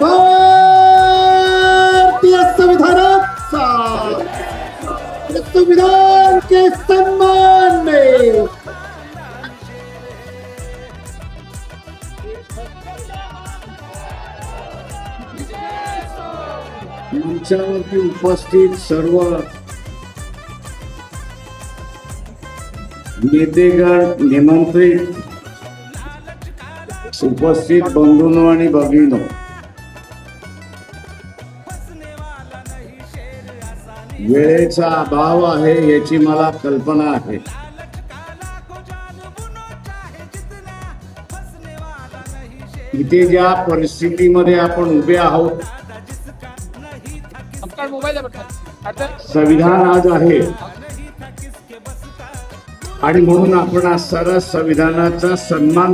भारतीय संविधानात संविधान के सम्मान में. मंचावरती उपस्थित सर्व नेतेगण निमंत्रित उपस्थित बंधूंनो आणि भगिनो वेळेचा अभाव आहे याची मला कल्पना आहे. इथे ज्या परिस्थितीमध्ये आपण उभे आहोत संविधान आज आहे. आणि म्हणून आपण आज संविधानाचा सन्मान